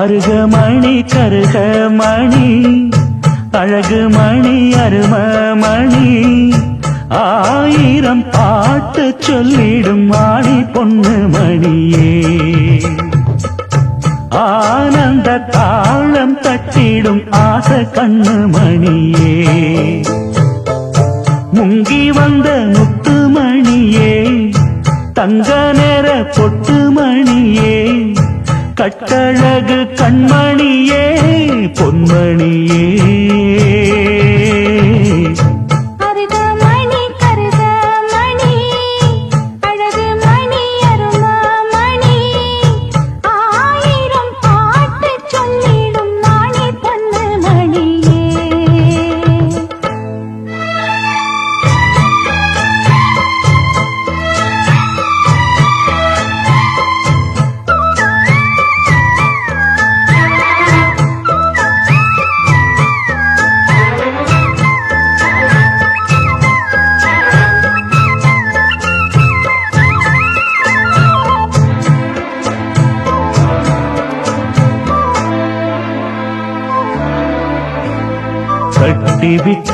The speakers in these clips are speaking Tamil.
வருக மணி கருக மணி. அழகு மணி அரும மணி. ஆயிரம் பாட்டு சொல்லிடும் மாடி பொண்ணு மணியே. ஆனந்த தாளம் தட்டிடும் ஆச கண்ணு மணியே. முங்கி வந்த முத்து மணியே. தங்க நேர பொட்டு மணியே. கட்டழகு கண்மணியே பொன்மணியே. கட்டிவிட்ட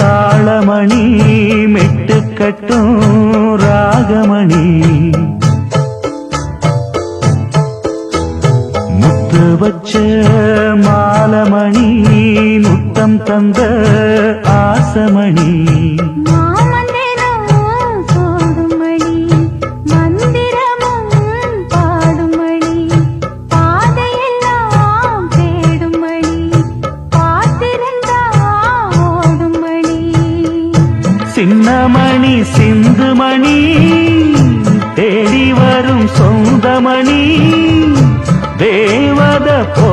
தாளமணி மெட்டுக்கட்டும் ராகமணி. முத்து வச்ச மாலமணி முத்தம் தந்த ஆசமணி. சிந்துமணி தேடி வரும் சொந்தமணி தேவத போ